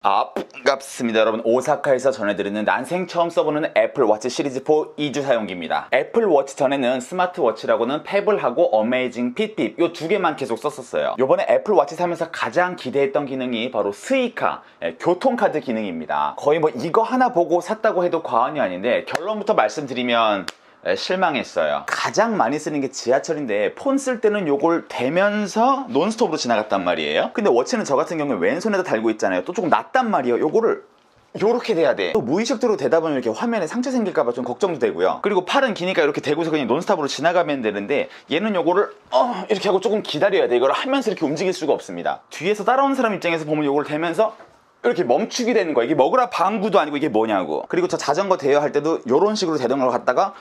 아, 반갑습니다. 여러분. 오사카에서 전해드리는 난생 처음 써보는 애플워치 시리즈 4 2주 사용기입니다. 애플워치 전에는 스마트워치라고는 페블하고 어메이징 핏핏 요 두 개만 계속 썼었어요. 요번에 애플워치 사면서 가장 기대했던 기능이 바로 스이카, 예, 교통카드 기능입니다. 거의 뭐 이거 하나 보고 샀다고 해도 과언이 아닌데 결론부터 말씀드리면 에, 실망했어요. 가장 많이 쓰는 게 지하철인데 폰 쓸 때는 요걸 대면서 논스톱으로 지나갔단 말이에요. 근데 워치는 저 같은 경우에 왼손에다 달고 있잖아요. 또 조금 낫단 말이에요. 요거를 요렇게 돼야 돼. 또 무의식적으로 되다 보면 이렇게 화면에 상처 생길까봐 좀 걱정도 되고요. 그리고 팔은 기니까 이렇게 대고서 그냥 논스톱으로 지나가면 되는데 얘는 요거를 어 이렇게 하고 조금 기다려야 돼. 이걸 하면서 이렇게 움직일 수가 없습니다. 뒤에서 따라온 사람 입장에서 보면 요걸 대면서 이렇게 멈추게 되는 거야. 이게 먹으라 방구도 아니고 이게 뭐냐고. 그리고 저 자전거 대여할 때도 요런 식으로 되던 걸 갖다가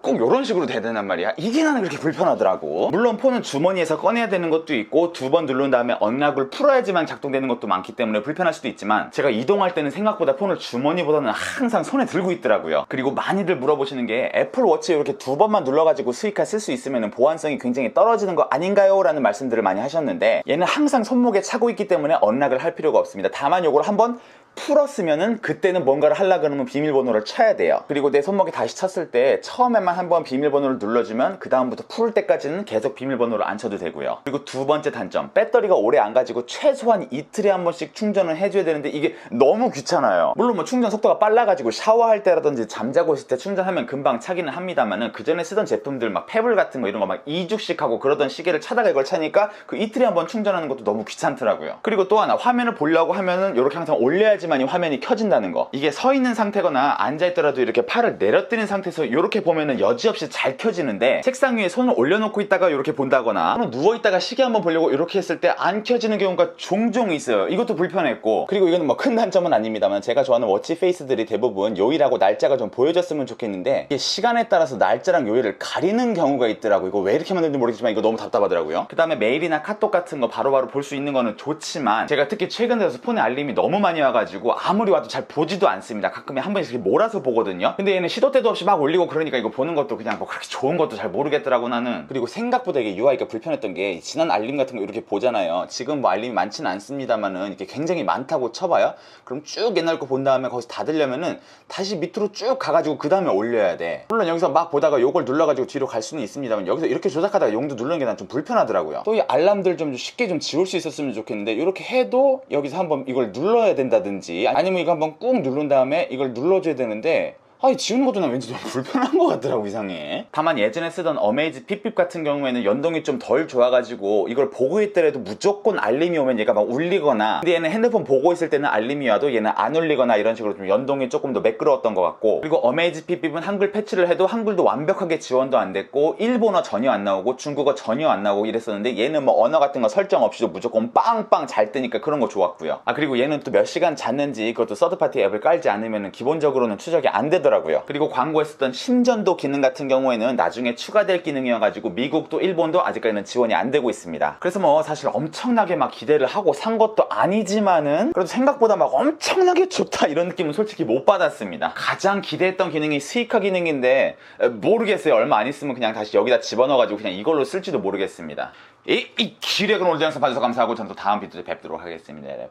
꼭 이런 식으로 돼야 된단 말이야. 이게 나는 그렇게 불편하더라고. 물론 폰은 주머니에서 꺼내야 되는 것도 있고 두 번 누른 다음에 언락을 풀어야지만 작동되는 것도 많기 때문에 불편할 수도 있지만 제가 이동할 때는 생각보다 폰을 주머니보다는 항상 손에 들고 있더라고요. 그리고 많이들 물어보시는 게 애플워치 이렇게 두 번만 눌러가지고 스이카 쓸 수 있으면 보안성이 굉장히 떨어지는 거 아닌가요? 라는 말씀들을 많이 하셨는데 얘는 항상 손목에 차고 있기 때문에 언락을 할 필요가 없습니다. 다만 요걸 한번 풀었으면은 그때는 뭔가를 하려 그러면 비밀번호를 쳐야 돼요. 그리고 내 손목에 다시 쳤을 때 처음에만 한번 비밀번호를 눌러주면 그 다음부터 풀 때까지는 계속 비밀번호를 안 쳐도 되고요. 그리고 두 번째 단점 배터리가 오래 안 가지고 최소한 이틀에 한 번씩 충전을 해줘야 되는데 이게 너무 귀찮아요. 물론 뭐 충전 속도가 빨라가지고 샤워할 때라든지 잠자고 있을 때 충전하면 금방 차기는 합니다만은 그 전에 쓰던 제품들 막 페블 같은 거 이런 거 막 2주씩 하고 그러던 시계를 차다가 이걸 차니까 그 이틀에 한 번 충전하는 것도 너무 귀찮더라고요. 그리고 또 하나 화면을 보려고 하면은 이렇게 항상 올려야지 만 이 화면이 켜진다는 거. 이게 서 있는 상태거나 앉아 있더라도 이렇게 팔을 내려뜨린 상태에서 이렇게 보면은 여지없이 잘 켜지는데 책상 위에 손을 올려놓고 있다가 이렇게 본다거나 또는 누워 있다가 시계 한번 보려고 이렇게 했을 때 안 켜지는 경우가 종종 있어요. 이것도 불편했고 그리고 이거는 뭐 큰 단점은 아닙니다만 제가 좋아하는 워치 페이스들이 대부분 요일하고 날짜가 좀 보여졌으면 좋겠는데 이게 시간에 따라서 날짜랑 요일을 가리는 경우가 있더라고. 이거 왜 이렇게 만드는지 모르겠지만 이거 너무 답답하더라고요. 그 다음에 메일이나 카톡 같은 거 바로바로 볼 수 있는 거는 좋지만 제가 특히 최근 들어서 폰에 알림이 너무 많이 와가지고 아무리 와도 잘 보지도 않습니다. 가끔에 한 번씩 이렇게 몰아서 보거든요. 근데 얘는 시도 때도 없이 막 올리고 그러니까 이거 보는 것도 그냥 뭐 그렇게 좋은 것도 잘 모르겠더라고 나는. 그리고 생각보다 이게 UI가 불편했던 게 지난 알림 같은 거 이렇게 보잖아요. 지금 뭐 알림이 많지는 않습니다만은 이게 굉장히 많다고 쳐봐요. 그럼 쭉 옛날 거 본 다음에 거기서 닫으려면은 다시 밑으로 쭉 가가지고 그 다음에 올려야 돼. 물론 여기서 막 보다가 요걸 눌러가지고 뒤로 갈 수는 있습니다만 여기서 이렇게 조작하다가 용도 누르는 게 난 좀 불편하더라고요. 또 이 알람들 좀 쉽게 좀 지울 수 있었으면 좋겠는데 이렇게 해도 여기서 한번 이걸 눌러야 된다든지 아니면 이거 한번 꾹 누른 다음에 이걸 눌러줘야 되는데 아니 지우는 것도 난 왠지 좀 불편한 것 같더라고 이상해. 다만 예전에 쓰던 어메이즈 핍핍 같은 경우에는 연동이 좀 덜 좋아가지고 이걸 보고 있더라도 무조건 알림이 오면 얘가 막 울리거나 근데 얘는 핸드폰 보고 있을 때는 알림이 와도 얘는 안 울리거나 이런 식으로 좀 연동이 조금 더 매끄러웠던 것 같고 그리고 어메이즈 핍핍은 한글 패치를 해도 한글도 완벽하게 지원도 안 됐고 일본어 전혀 안 나오고 중국어 전혀 안 나오고 이랬었는데 얘는 뭐 언어 같은 거 설정 없이도 무조건 빵빵 잘 뜨니까 그런 거 좋았고요. 아 그리고 얘는 또 몇 시간 잤는지 그것도 서드파티 앱을 깔지 않으면 기본적으로는 추적이 안 되더라고요 더라고요. 그리고 광고에 쓰던 심전도 기능 같은 경우에는 나중에 추가될 기능이어가지고 미국도 일본도 아직까지는 지원이 안 되고 있습니다. 그래서 뭐 사실 엄청나게 막 기대를 하고 산 것도 아니지만은 그래도 생각보다 막 엄청나게 좋다 이런 느낌은 솔직히 못 받았습니다. 가장 기대했던 기능이 스이카 기능인데 에, 모르겠어요. 얼마 안 있으면 그냥 다시 여기다 집어넣어가지고 그냥 이걸로 쓸지도 모르겠습니다. 이, 이 기력은 오늘 영상 봐주셔서 감사하고 저는 또 다음 비디오에 뵙도록 하겠습니다.